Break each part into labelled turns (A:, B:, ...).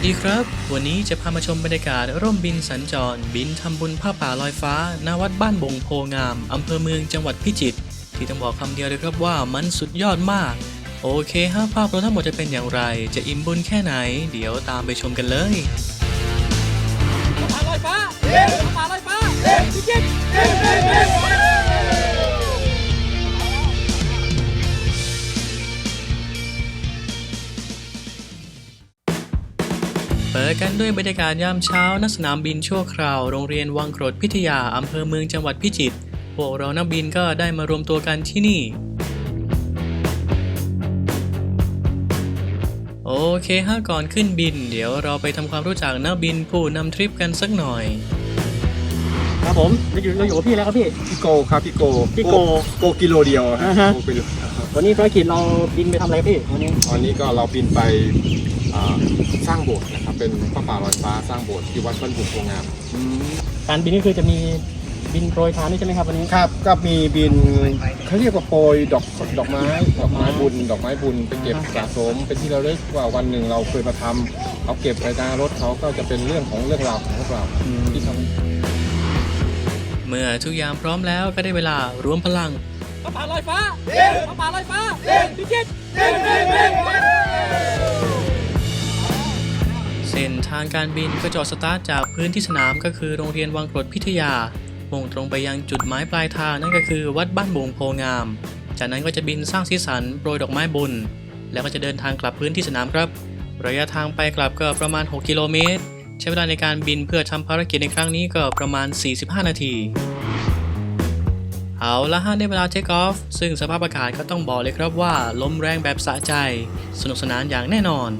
A: สวัสดีครับ วันนี้จะพามาชมบรรยากาศร่มบินสัญจร บินทำบุญผ้าป่าลอยฟ้าณวัดบ้านบงโพงามอำเภอเมืองจังหวัดพิจิตรที่ต้องบอกคำเดียวเลยครับว่ามันสุดยอดมาก โอเคฮะภาพรวมทั้งหมดจะเป็นอย่างไร จะอิ่มบุญแค่ไหน เดี๋ยวตามไปชมกันเลย
B: ผาลอยฟ้าเฮ้าลอยฟ้าพิจิตร เฮ้เฮ้เฮ้
A: เปิดกันด้วยบรรยากาศยามเช้าณสนามบินชั่วคราว โรงเรียนวังกรดพิทยาอำเภอเมืองจังหวัดพิจิตร พวกเรานักบินก็ได้มารวมตัวกันที่นี่ โอเคฮะก่อนขึ้นบิน เดี๋ยวเราไปทำความรู้จักนักบินผู้นำทริปกันสักหน่อย
B: ครับผมเราอยู่เราอยู่กับพี่แล้วครับพี่
C: พี่โกครับพี่โก
B: พี่โก
C: โกกิโลเดียว
B: อ่าฮะ
C: โกกิโล
B: วันนี้ภารกิจเราบินไปทำอะไรครับพี่วันนี้
C: ตอนนี้ก็เราบินไปอ่า สร้างโบสถ์นะครับเป็นพระป่าลอยฟ้าสร้างโบสถ์ที่วัดบ้านบุญโพงาม
B: การบินนี่คือจะมีบินโปรยทานนี่ใช่ไหมครับวันนี้
C: ครับก็มีบินเขาเรียกว่าโปรยดอกดอกไม้ดอกไม้บุญ ดอกไม้บุญไปเก็บสะสมเป็นที่เราเลิกว่าวันหนึ่งเราเคยมาทำเขาเก็บไปหน้ารถเขาก็จะเป็นเรื่องของเรื่องราวของพวกเราที่ทำ
A: เมื่อทุกอย่างพร้อมแล้วก็ได้เวลารวมพลัง
B: ผาลอยฟ้าเฮ้ผาลอยฟ้าเฮ้พิจิต
A: นทางการบินก็จอดสตาร์ทจากพื้นที่สนามก็คือโรงเรียนวังกรดพิทยา มุ่งตรงไปยังจุดหมายปลายทางนั่นก็คือวัดบ้านบงโพงาม จากนั้นก็จะบินสร้างสีสันโปรยดอกไม้บุญ แล้วก็จะเดินทางกลับพื้นที่สนามครับ ระยะทางไปกลับก็ประมาณ 6 กิโลเมตร ใช้เวลาในการบินเพื่อทำภารกิจในครั้งนี้ก็ประมาณ 45 นาทีเอาละฮะได้เวลาเทคออฟ ซึ่งสภาพอากาศก็ต้องบอกเลยครับว่า ลมแรงแบบสะใจ สนุกสนานอย่างแน่นอน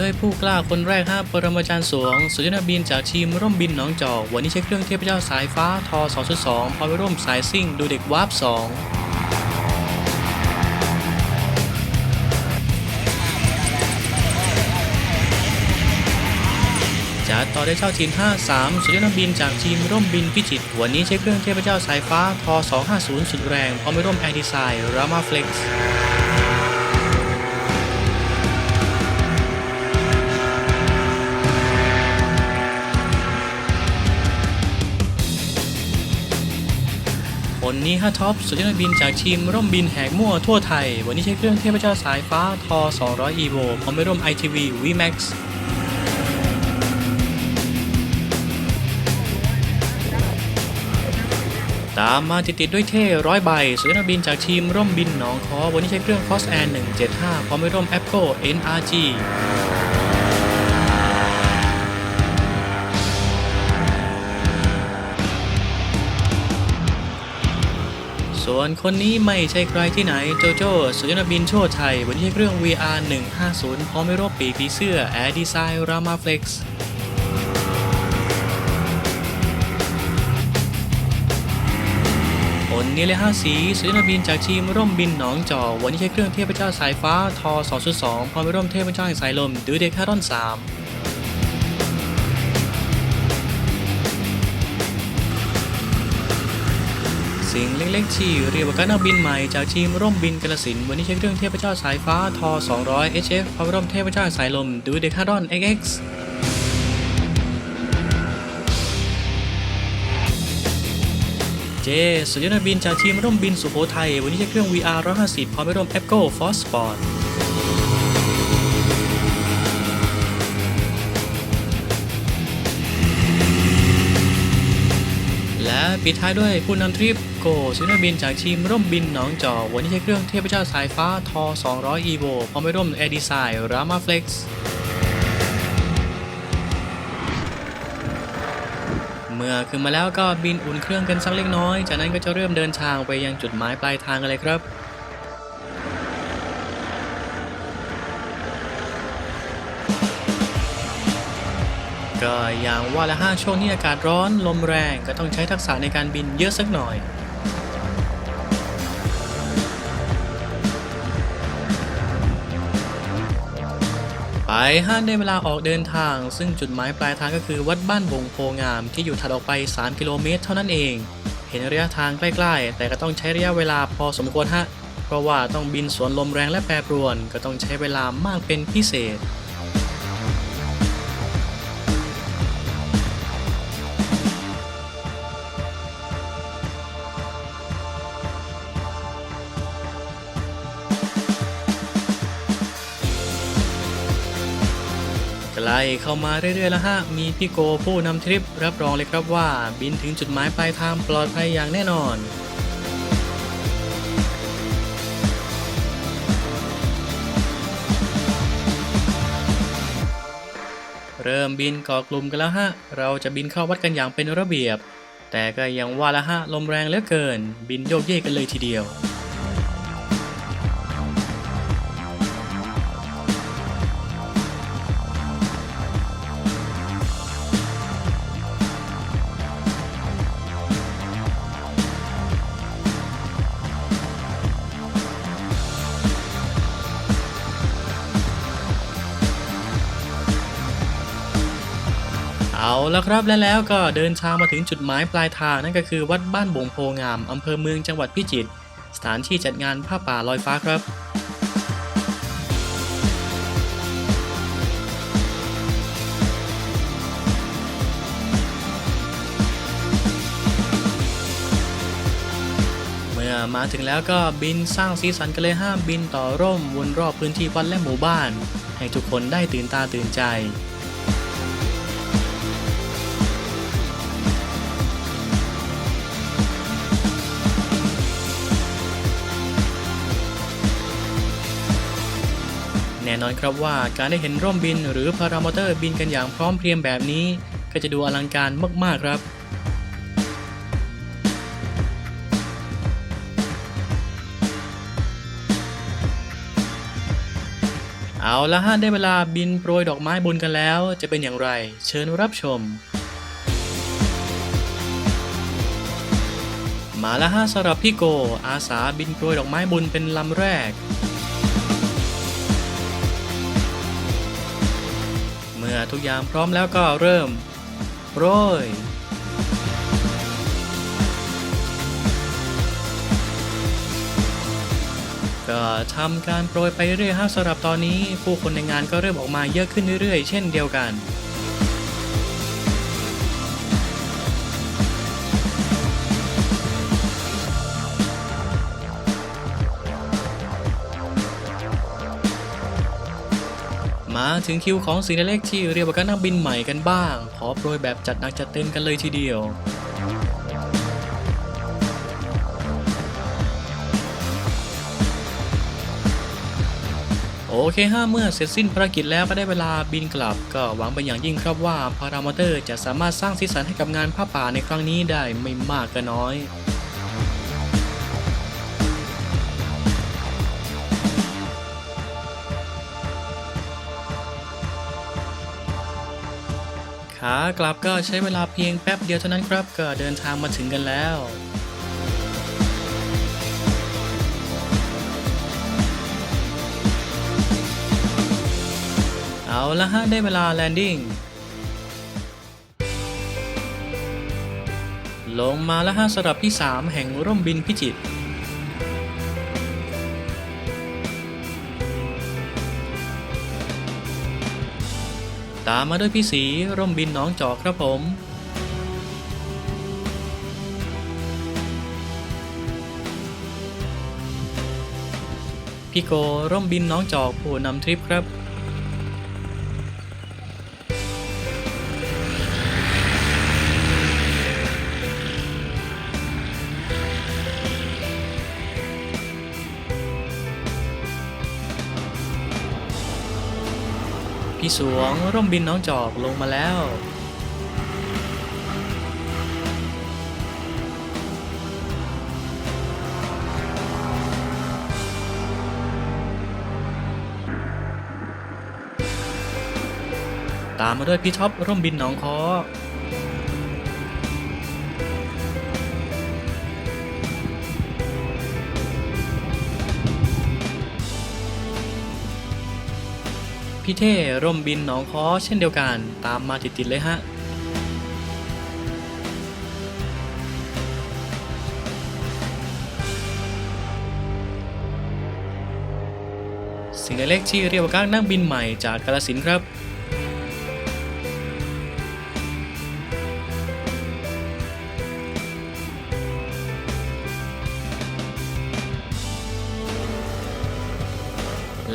A: ด้วยผู้กล้าคนแรกฮะปรมาจารย์สวง สุจนบินจากทีมร่มบินหนองจอก วันนี้ใช้เครื่องเทพเจ้าสายฟ้าทอ2.2พร้อไปร่วมสายซิ่ง ดูเด็กวาร์ป2จัดต่อได้เจ้าทีม 53 สุดยอดนักบินจากทีมร่มบินพิจิตรวันนี้ใช้เครื่องเทพเจ้าสายฟ้าทอ250 สุดแรงพร้อมไปร่วมแอร์ดีไซน์รามาเฟล็กซ์ คนนี้ฮะท็อปสุดยอดนักบินจากทีมร่มบินแหกมั่วทั่วไทย วันนี้ใช้เครื่องเทพเจ้าสายฟ้าทอ 200 evo พร้อมไปร่วม ITV VMAX ตามมาติดๆด้วยเท่ร้อยใบสุดยอดนักบินจากทีมร่มบินหนองคอ วันนี้ใช้เครื่อง Cross Air 175 พร้อมไปร่วม Apple NRG ส่วนคนนี้ไม่ใช่ใครที่ไหนโจโจ้สุยนบินโชติไทยวันนี้เครื่อง VR 150พร้อมไปร่วมปีกผีเสื้อ Air Design Rama Flex คนนี้เลห้าสีสุยนบินจากทีมร่มบินหนองจอวันนี้ใช้เครื่องเทพเจ้าสายฟ้าทอ2.2พร้อมไปร่วมเทพเจ้าแห่งสายลมดูเดคารอน3 สิ่งเล็กๆที่เรียกว่าการนักบินใหม่จากทีมร่มบินกระสินวันนี้ใช้เครื่องเทพเจ้าสายฟ้าทอ200 HF พร้อมร่วมเทพเจ้าสายลมดูเดคารอน XX เจสุดยอดนักบินจากทีมร่มบินสุโขทัยวันนี้ใช้เครื่อง VR 150พร้อมไปร่วม Apple Force Sport และปิดท้ายด้วยผู้นำทริป โกสุดยอดนักบินจากทีมร่มบินหนองจอวันนี้ใช้เครื่องเทพเจ้าสายฟ้าทอ 200 evo พร้อมไปร่วม Air Design Rama Flex เมื่อขึ้นมาแล้วก็บินอุ่นเครื่องกันสักเล็กน้อย จากนั้นก็จะเริ่มเดินทางไปยังจุดหมายปลายทางกันเลยครับก็อย่างว่าละห้าช่วงนี้อากาศร้อนลมแรงก็ต้องใช้ทักษะในการบินเยอะสักหน่อย ไปห้านได้เวลาออกเดินทาง ซึ่งจุดหมายปลายทางก็คือวัดบ้านบงโพงามที่อยู่ถัดออกไป 3 กิโลเมตรเท่านั้นเอง เห็นระยะทางใกล้ๆ แต่ก็ต้องใช้ระยะเวลาพอสมควรฮะ เพราะว่าต้องบินสวนลมแรงและแปรปรวน ก็ต้องใช้เวลามากเป็นพิเศษ ใกล้เข้ามาเรื่อยๆแล้วฮะ มีพี่โกผู้นำทริปรับรองเลยครับว่า บินถึงจุดหมายปลายทางปลอดภัยอย่างแน่นอนเริ่มบินก่อกลุ่มกันแล้วฮะ เราจะบินเข้าวัดกันอย่างเป็นระเบียบ แต่ก็ยังว่าละฮะ ลมแรงเหลือเกิน บินโยกเยกกันเลยทีเดียว เอาแล้วครับและแล้วก็เดินทางมาถึงจุดหมายปลายทางนั่นก็คือวัดบ้านบงโพงามอำเภอเมืองจังหวัดพิจิตรสถานที่จัดงานผ้าป่าลอยฟ้าครับเมื่อมาถึงแล้วก็บินสร้างสีสันกันเลยห้ามบินต่อร่มวนรอบพื้นที่วัดและหมู่บ้าน ให้ทุกคนได้ตื่นตาตื่นใจ น่นอนครับว่าการได้เห็นร่มบินหรือพารามอเตอร์บินกันอย่างพร้อมเพรียงแบบนี้ ก็จะดูอลังการมาก ๆ ครับเอาละฮะได้เวลาบินโปรยดอกไม้บนกันแล้ว จะเป็นอย่างไร เชิญรับชม มาล้วฮะสำหรับพี่โก อาสาบินโปรยดอกไม้บุญเป็นลำแรก ทุกอย่างพร้อมแล้วก็เริ่มโปรยก็ทำการโปรยไปเรื่อยๆฮะสำหรับตอนนี้ ผู้คนในงานก็เริ่มออกมาเยอะขึ้นเรื่อยๆ เช่นเดียวกัน มาถึงคิวของสีนเล็กที่เรียกว่าการนักบินใหม่กันบ้าง ขอโปรยแบบจัดหนักจัดเต็มกันเลยทีเดียวโอเคฮะเมื่อเสร็จสิ้นภารกิจแล้วก็ได้เวลาบินกลับ ก็หวังเป็นอย่างยิ่งครับว่าพารามอเตอร์จะสามารถสร้างสีสันให้กับงานผ้าป่าในครั้งนี้ได้ไม่มากก็น้อย ขากลับก็ใช้เวลาเพียงแป๊บเดียวเท่านั้นครับ ก็เดินทางมาถึงกันแล้วเอาละฮะ ได้เวลาแลนดิ้ง ลงมาแล้วฮะสำหรับที่ 3 แห่งร่มบินพิจิตรามมาด้วยพี่สีร่มบินน้องจอกครับผม พี่โกร่มบินน้องจอกผู้นำทริปครับ พี่สวงร่มบินน้องจอกลงมาแล้ว ตามมาด้วยพี่ท็อปร่มบินน้องคอ พี่เท่ร่มบินหนองค้อเช่นเดียวกันตามมาติดๆเลยฮะสิ่งเล็กที่เรียกว่าการนั่งบินใหม่จากกาลสินครับ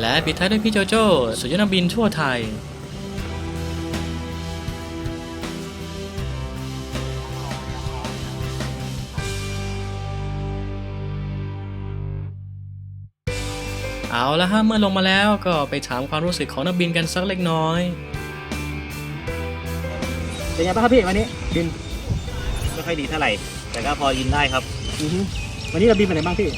A: และปิดท้ายด้วยพี่โจโจ้สุดยอดนักบินทั่วไทยเอาละฮะเมื่อลงมาแล้วก็ไปถามความรู้สึกของนักบินกันสักเล็กน้อย
B: เป็นไงบ้างครับพี่วันนี้บิน
D: ไม่ค่อยดีเท่าไหร่ แต่ก็พอยินได้ครับ
B: อือฮึวันนี้เราบินไปไหนบ้างพี่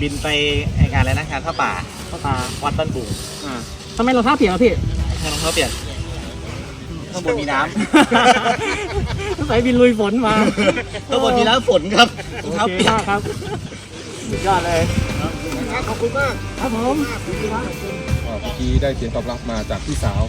D: บินไปไอ้งานอะไรนะงานผ้าป่า
B: เข้าตา
D: วัดบ้านบุง
B: อ่าทำไมเราท่าเปลี่ยนครับพี่
D: ให้รองเท้าเปลี่ยนข้างบนมีน้
B: สายบินลุยฝนมาำ
D: ข้างบนมีน้ำฝนครับรองเท้า
B: โอเค
D: เปียก
B: มากครับสุดยอดเลย
C: ขอบคุณมาก
B: ครับผม
C: เมื่อกี้ได้เสียงตอบรับมาจากพี่สาว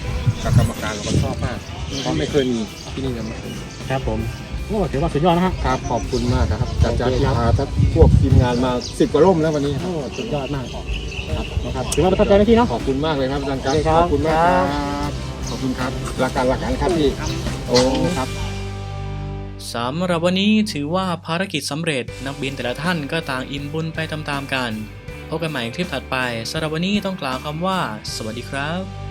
C: จากกรรมการเราก็ชอบมากเพราะไม่เคยมีที่นี่ยังไม่เคยมี
B: ครับผมโอ้ถือว่าสุดยอดนะฮะ
C: ครับขอบคุณมากครับจากจาก
B: โอเค
C: ที่
B: ครับ
C: พาทั้งพวกทีมงานมาสิบกว่าร่มแล้ววันนี้
B: โอ้สุดยอดมาก ครับนะครับถือว่าประทับใจนะพี่เนาะ
C: ขอบคุณมากเลยครับอาจารย์ครับ
B: โอเคครับ
C: ขอบคุณมากครับ ขอบคุณครับหลักการหลักการครับพี่โอ้ครับ
A: สำหรับวันนี้ถือว่าภารกิจสำเร็จนักบินแต่ละท่านก็ต่างอิ่มบุญไปตามๆกัน พบกันใหม่คลิปถัดไปสำหรับวันนี้ต้องกล่าวคำว่า สวัสดีครับ